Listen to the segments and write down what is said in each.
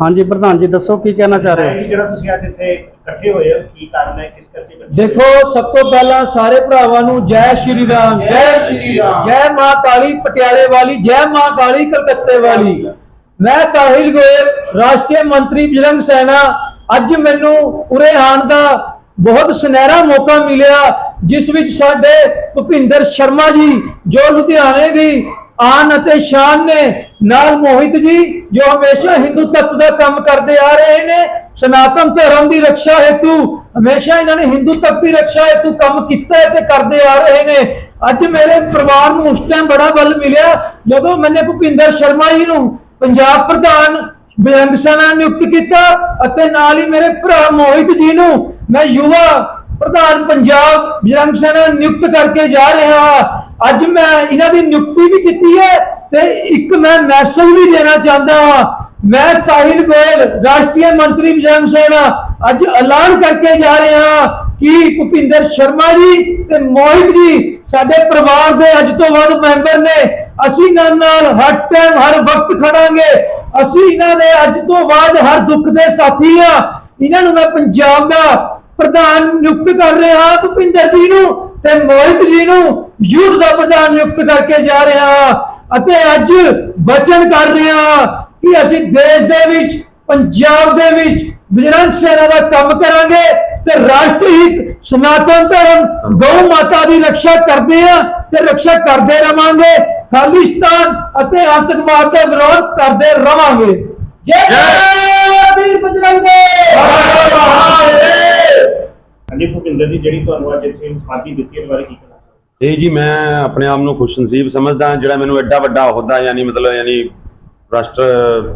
ਹਾਂਜੀ ਪ੍ਰਧਾਨ ਜੀ ਦੱਸੋ ਕੀ ਕਹਿਣਾ ਚਾਹ ਰਹੇ ਹੋ ਜਿਹੜਾ ਤੁਸੀਂ ਅੱਜ ਇੱਥੇ ਇਕੱਠੇ ਹੋਏ ਹੋ ਕੀ ਕਾਰਨ ਹੈ ਕਿਸ ਕਰਕੇ? ਦੇਖੋ ਸਭ ਤੋਂ ਪਹਿਲਾਂ ਸਾਰੇ ਭਰਾਵਾਂ ਨੂੰ ਜੈ ਸ਼੍ਰੀ ਰਾਮ ਜੈ ਸ਼੍ਰੀ ਰਾਮ। ਜੈ ਮਾਂ ਕਾਲੀ ਪਟਿਆਲੇ ਵਾਲੀ ਜੈ ਮਾਂ ਕਾਲੀ ਕਲਕੱਤੇ ਵਾਲੀ ਮੈਂ ਸਾਹਿਲ ਗੋਇਲ ਰਾਸ਼ਟਰੀ ਮੰਤਰੀ ਬਜਰੰਗ ਸੈਨਾ ਅੱਜ ਮੈਨੂੰ ਉਰੇ ਆਉਣ ਦਾ ਬਹੁਤ ਸੁਨਹਿਰਾ ਮੌਕਾ ਮਿਲਿਆ ਜਿਸ ਵਿੱਚ ਸਾਡੇ ਭੁਪਿੰਦਰ ਸ਼ਰਮਾ ਜੀ ਜੋ ਲੁਧਿਆਣੇ ਦੀ ਆਨ ਅਤੇ ਸ਼ਾਨ ਨੇ ਨਾਲ ਮੋਹਿਤ ਜੀ, ਜੋ ਹਮੇਸ਼ਾ ਹਿੰਦੂ ਤੱਤ ਦਾ ਕੰਮ ਕਰਦੇ ਆ ਰਹੇ ਨੇ, ਸਨਾਤਨ ਧਰਮ ਦੀ ਰੱਖਿਆ ਹੈਤੂ, ਹਮੇਸ਼ਾ ਇਹਨਾਂ ਨੇ ਹਿੰਦੂ ਤੱਤ ਦੀ ਰੱਖਿਆ ਹੈਤੂ ਕੰਮ ਕੀਤਾ ਤੇ ਕਰਦੇ ਆ ਰਹੇ ਨੇ। ਅੱਜ ਮੇਰੇ ਪਰਿਵਾਰ ਨੂੰ ਉਸ ਟਾਈਮ ਬੜਾ ਬਲ ਮਿਲਿਆ, ਜਦੋਂ ਮੈਨੇ ਭੁਪਿੰਦਰ ਸ਼ਰਮਾ ਜੀ ਨੂੰ ਪੰਜਾਬ ਪ੍ਰਧਾਨ ਬੇਅੰਗ ਸੈਨਾ ਨਿਯੁਕਤ ਕੀਤਾ ਅਤੇ ਨਾਲ ਹੀ ਮੇਰੇ ਭਰਾ ਮੋਹਿਤ ਜੀ ਨੂੰ ਮੈਂ ਯੁਵਾ ਪ੍ਰਧਾਨ ਪੰਜਾਬ ਬਜਰੰਗ ਸੈਨਾ ਨਿਯੁਕਤ ਕਰਕੇ ਜਾ ਰਿਹਾ। ਹਾਂ ਅੱਜ ਮੈਂ ਇਹਨਾਂ ਦੀ ਨਿਯੁਕਤੀ ਵੀ ਕੀਤੀ ਹੈ ਤੇ ਇੱਕ ਮੈਂ ਮੈਸੇਜ ਵੀ ਦੇਣਾ ਚਾਹੁੰਦਾ ਹਾਂ। ਮੈਂ ਸਾਹਿਲ ਗੋਇਲ, ਰਾਸ਼ਟਰੀ ਮੰਤਰੀ ਬਜਰੰਗ ਸੈਨਾ, ਅੱਜ ਐਲਾਨ ਕਰਕੇ ਜਾ ਰਿਹਾ ਹਾਂ ਕਿ ਭੁਪਿੰਦਰ ਸ਼ਰਮਾ ਜੀ ਤੇ ਮੋਹਿਤ ਜੀ ਸਾਡੇ ਪਰਿਵਾਰ ਦੇ ਅੱਜ ਤੋਂ ਵੱਧ ਮੈਂਬਰ ਨੇ। ਅਸੀਂ ਇਹਨਾਂ ਨਾਲ ਹਰ ਟਾਈਮ ਹਰ ਵਕਤ ਖੜਾਂਗੇ। ਅਸੀਂ ਇਹਨਾਂ ਦੇ ਅੱਜ ਤੋਂ ਬਾਅਦ ਹਰ ਦੁੱਖ ਦੇ ਸਾਥੀ ਆ ਇਹਨਾਂ ਨੂੰ ਮੈਂ ਪੰਜਾਬ ਦਾ ਪ੍ਰਧਾਨ ਨਿਯੁਕਤ ਕਰ ਰਿਹਾ ਭੁਪਿੰਦਰ ਜੀ ਨੂੰ। ਤੇ ਮੋਹਿਤ ਜੀ ਨੂੰ ਯੂਥ ਦਾ ਪ੍ਰਧਾਨ ਨਿਯੁਕਤ ਕਰਕੇ ਜਾ ਰਿਹਾ। ਅਤੇ ਅੱਜ ਵਚਨ ਕਰ ਰਿਹਾ ਕਿ ਅਸੀਂ ਦੇਸ਼ ਦੇ ਵਿੱਚ ਪੰਜਾਬ ਦੇ ਵਿੱਚ ਬਜਰੰਗ ਸੈਨਾ ਦਾ ਕੰਮ ਕਰਾਂਗੇ ਤੇ ਰਾਸ਼ਟਰੀ ਹਿੱਤ ਸਨਾਤਨ ਧਰਮ ਗਊ ਮਾਤਾ ਦੀ ਰੱਖਿਆ ਕਰਦੇ ਆ ਤੇ ਰੱਖਿਆ ਕਰਦੇ ਰਵਾਂਗੇ ਖਾਲਿਸਤਾਨ ਅਤੇ ਆਤੰਕਵਾਦ ਦਾ ਵਿਰੋਧ ਕਰਦੇ ਰਵਾਂਗੇ। ਜੈ ਵੀਰ ਬਜਰੰਗੇ ਭੁਪਿੰਦਰ ਜੀ ਜਿਹੜੀ ਤੁਹਾਨੂੰ ਅੱਜ ਇੱਥੇ ਉਪਾਧੀ ਦਿੱਤੀ ਇਹਦੇ ਬਾਰੇ ਕੀ ਕਹਿਣਾ ਇਹ ਜੀ ਮੈਂ ਆਪਣੇ ਆਪ ਨੂੰ ਖੁਸ਼ਨਸੀਬ ਸਮਝਦਾ ਜਿਹੜਾ ਮੈਨੂੰ ਐਡਾ ਵੱਡਾ ਅਹੁਦਾ ਯਾਨੀ ਮਤਲਬ ਯਾਨੀ ਰਾਸ਼ਟਰ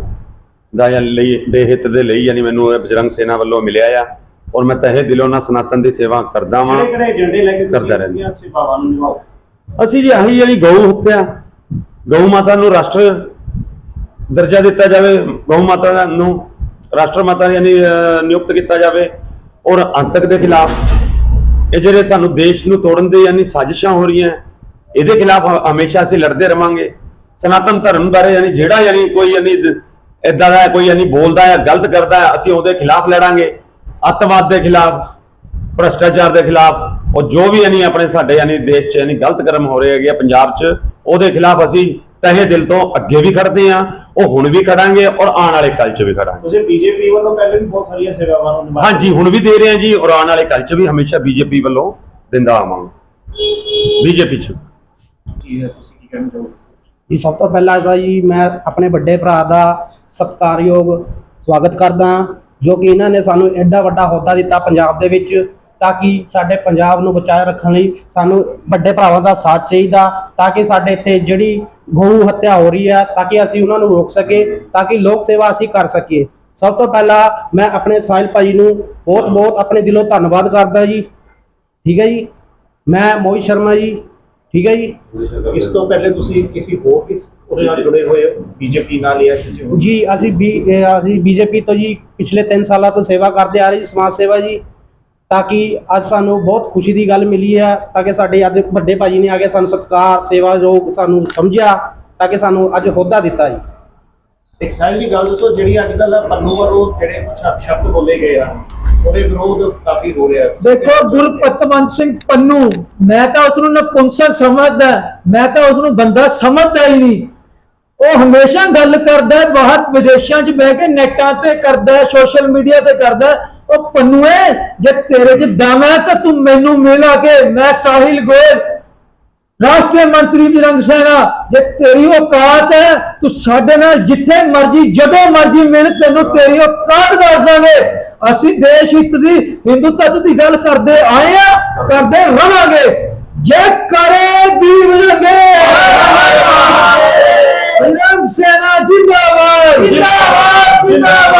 ਦਾ ਯਾਨੀ ਲਈ ਦੇ ਹਿੱਤ ਦੇ ਲਈ ਯਾਨੀ ਮੈਨੂੰ ਇਹ ਬਜਰੰਗ ਸੇਨਾ ਵੱਲੋਂ ਮਿਲਿਆ ਆ ਔਰ ਮੈਂ ਤਹਿ ਦਿਲੋਂ ਨਾਲ ਸਨਾਤਨ ਦੀ ਸੇਵਾ ਕਰਦਾ ਵਾਂ। ਕਿਹੜੇ ਕਿਹੜੇ ਏਜੰਡੇ ਲੈ ਕੇ ਤੁਸੀਂ ਕਰਦਾ ਰਹਿੰਦਾ। ਆਪਣੀਆਂ ਸੇਵਾਵਾਂ ਨੂੰ ਨਿਭਾਓ? ਅਸੀਂ ਜੀ ਆਹੀ ਯਾਨੀ ਗਊ ਹੱਤਿਆ। ਗਊ ਮਾਤਾ ਨੂੰ ਰਾਸ਼ਟਰ ਦਰਜਾ ਦਿੱਤਾ ਜਾਵੇ ਗਊ ਮਾਤਾ ਨੂੰ ਰਾਸ਼ਟਰ ਮਾਤਾ ਯਾਨੀ ਨਿਯੁਕਤ ਕੀਤਾ ਜਾਵੇ ਔਰ ਅੰਤਕ ਦੇ ਖਿਲਾਫ ਇਹ ਜਿਹੜੇ ਸਾਨੂੰ ਦੇਸ਼ ਨੂੰ ਤੋੜਨ ਦੇ ਯਾਨੀ ਸਾਜ਼ਿਸ਼ਾਂ ਹੋ ਰਹੀਆਂ, ਇਹਦੇ ਖਿਲਾਫ ਹਮੇਸ਼ਾ ਅਸੀਂ ਲੜਦੇ ਰਵਾਂਗੇ। ਸਨਾਤਨ ਧਰਮ ਬਾਰੇ ਯਾਨੀ ਜਿਹੜਾ ਯਾਨੀ ਕੋਈ ਯਾਨੀ ਇਦਾਂ ਦਾ ਕੋਈ ਯਾਨੀ ਬੋਲਦਾ ਹੈ, ਗਲਤ ਕਰਦਾ ਹੈ, ਅਸੀਂ ਉਹਦੇ ਖਿਲਾਫ ਲੜਾਂਗੇ। ਅੱਤਵਾਦ ਦੇ ਖਿਲਾਫ, ਭ੍ਰਸ਼ਟਾਚਾਰ ਦੇ ਖਿਲਾਫ, ਉਹ ਜੋ ਵੀ ਯਾਨੀ ਆਪਣੇ ਸਾਡੇ ਯਾਨੀ ਦੇਸ਼ 'ਚ ਯਾਨੀ ਗਲਤ ਕਰਮ ਹੋ ਰਹੇ ਹੈਗੇ ਆ ਪੰਜਾਬ 'ਚ, ਉਹਦੇ ਖਿਲਾਫ ਅਸੀਂ ਤਹਿ ਦਿਲ ਤੋਂ ਅੱਗੇ ਵੀ ਖੜਦੇ ਆ ਉਹ ਹੁਣ ਵੀ ਖੜਾਂਗੇ ਔਰ ਆਉਣ ਵਾਲੇ ਕੱਲ 'ਚ ਵੀ ਖੜਾਂਗੇ। ਤੁਸੀਂ ਬੀਜੇਪੀ ਵੱਲੋਂ ਪਹਿਲੇ ਵੀ ਬਹੁਤ ਸਾਰੀਆਂ ਸੇਵਾਵਾਂ ਨੂੰ ਨਿਭਾਇਆ ਹਾਂਜੀ ਹੁਣ ਵੀ ਦੇ ਰਹੇ ਆ ਜੀ ਔਰ ਆਉਣ ਵਾਲੇ ਕੱਲ 'ਚ ਵੀ ਹਮੇਸ਼ਾ ਬੀਜੇਪੀ ਵੱਲੋਂ ਦਿੰਦਾ ਆਵਾਂਗੇ। ਬੀਜੇਪੀ 'ਚ। ਕੀ ਹੈ ਤੁਸੀਂ ਕੀ ਕਹਿਣਾ ਚਾਹੋਗੇ? ਜੀ ਸਭ ਤੋਂ ਪਹਿਲਾਂ ਤਾਂ ਜੀ ਮੈਂ ਆਪਣੇ ਵੱਡੇ ਭਰਾ ਦਾ ਸਤਿਕਾਰਯੋਗ ਸਵਾਗਤ ਕਰਦਾ ਜੋ ਕਿ ਇਹਨਾਂ ਨੇ ਸਾਨੂੰ ਐਡਾ ਵੱਡਾ ਅਹੁਦਾ ਦਿੱਤਾ ਪੰਜਾਬ ਦੇ ਵਿੱਚ ਤਾਂ ਕਿ ਸਾਡੇ ਪੰਜਾਬ ਨੂੰ ਬਚਾਏ ਰੱਖਣ ਲਈ ਸਾਨੂੰ ਵੱਡੇ ਭਰਾਵਾਂ ਦਾ ਸਾਥ ਚਾਹੀਦਾ ਤਾਂ ਕਿ ਸਾਡੇ ਇੱਥੇ ਜਿਹੜੀ ਗਊ ਹੱਤਿਆ ਹੋ ਰਹੀ ਹੈ ਤਾਂ ਕਿ ਅਸੀਂ ਉਹਨਾਂ ਨੂੰ ਰੋਕ ਸਕੀਏ ਤਾਂ ਕਿ ਲੋਕ ਸੇਵਾ ਅਸੀਂ ਕਰ ਸਕੀਏ। ਸਭ ਤੋਂ ਪਹਿਲਾਂ ਮੈਂ ਆਪਣੇ ਸਾਹਿਲ ਭਾਜੀ ਨੂੰ ਬਹੁਤ ਬਹੁਤ ਆਪਣੇ ਦਿਲੋਂ ਧੰਨਵਾਦ ਕਰਦਾ ਜੀ। ਠੀਕ ਹੈ ਜੀ? ਮੈਂ ਮੋਹਿਤ ਸ਼ਰਮਾ ਜੀ। ਠੀਕ ਹੈ ਜੀ? ਇਸ ਤੋਂ ਪਹਿਲੇ ਤੁਸੀਂ ਕਿਸੇ ਹੋਰ ਕਿਸ ਉਹਦੇ ਨਾਲ ਜੁੜੇ ਹੋਏ ਬੀਜੇਪੀ ਨਾਲ ਜਾਂ ਕਿਸੇ ਹੋਰ? ਜੀ ਅਸੀਂ ਬੀ ਅਸੀਂ ਬੀਜੇਪੀ ਤੋਂ ਜੀ ਪਿਛਲੇ 3 ਸਾਲਾਂ ਤੋਂ ਸੇਵਾ ਕਰਦੇ ਆ ਰਹੇ ਜੀ ਸਮਾਜ ਸੇਵਾ ਜੀ। ਤਾਂ ਕਿ ਅੱਜ ਸਾਨੂੰ ਬਹੁਤ ਖੁਸ਼ੀ ਦੀ ਗੱਲ ਮਿਲੀ ਹੈ ਤਾਂ ਕਿ ਸਾਡੇ ਅੱਜ ਵੱਡੇ ਭਾਜੀ ਨੇ ਆ ਕੇ ਸਾਨੂੰ ਸਤਿਕਾਰ ਸੇਵਾ ਯੋਗ ਸਾਨੂੰ ਸਮਝਿਆ ਤਾਂ ਕਿ ਸਾਨੂੰ ਅੱਜ ਅਹੁਦਾ ਦਿੱਤਾ ਜੀ ਇੱਕ ਸਾਹਿਲ ਦੀ ਗੱਲ ਦੱਸੋ ਜਿਹੜੀ ਅੱਜ ਕੱਲ੍ਹ ਪੰਨੂ ਵੱਲੋਂ ਜਿਹੜੇ ਕੁਝ ਸ਼ਬਦ ਬੋਲੇ ਗਏ ਆ ਉਹਦੇ ਵਿਰੋਧ ਕਾਫੀ ਹੋ ਰਿਹਾ ਦੇਖੋ ਗੁਰਪਤਵੰਤ ਸਿੰਘ ਪੰਨੂ ਮੈਂ ਤਾਂ ਉਸ ਨੂੰ ਨਪੁੰਸਕ ਸਮਝਦਾ ਮੈਂ ਤਾਂ ਉਸ ਨੂੰ ਬੰਦਾ ਸਮਝਦਾ ਹੀ ਨਹੀਂ ਉਹ ਹਮੇਸ਼ਾ ਗੱਲ ਕਰਦਾ ਬਾਹਰ ਵਿਦੇਸ਼ਾਂ 'ਚ ਬਹਿ ਕੇ ਨੈਟਾਂ ਤੇ ਕਰਦਾ ਸੋਸ਼ਲ ਮੀਡੀਆ ਤੇ ਕਰਦਾ। ਉਹ ਪੰਨੂਏ ਜੇ ਤੇਰੇ 'ਚ ਦਮ ਹੈ ਤਾਂ ਤੂੰ ਮੈਨੂੰ ਮਿਲ ਆ ਕੇ ਮੈਂ ਸਾਹਿਲ ਗੋਇਲ। ਰਾਸ਼ਟਰੀ ਮੰਤਰੀ ਬਜਰੰਗ ਸੈਨਾ ਜੇ ਤੇਰੀ ਔਕਾਤ ਹੈ ਤੂੰ ਸਾਡੇ ਨਾਲ ਜਿੱਥੇ ਮਰਜ਼ੀ ਜਦੋਂ ਮਰਜ਼ੀ ਮਿਲ ਤੈਨੂੰ ਤੇਰੀ ਔਕਾਤ ਦੱਸ ਦਾਂਗੇ। ਅਸੀਂ ਦੇਸ਼ ਹਿੱਤ ਦੀ ਹਿੰਦੂ ਤੱਤ ਦੀ ਗੱਲ ਕਰਦੇ ਆਏ ਆ ਕਰਦੇ ਰਵਾਂਗੇ। ਜੈ ਕਰੇ ਵੀਰ ਰੰਗੇ। ਬਜਰੰਗ ਸੈਨਾ ਜਿੰਦਾਬਾਦ। ਜਿੰਦਾਬਾਦ ਜਿੰਦਾਬਾਦ।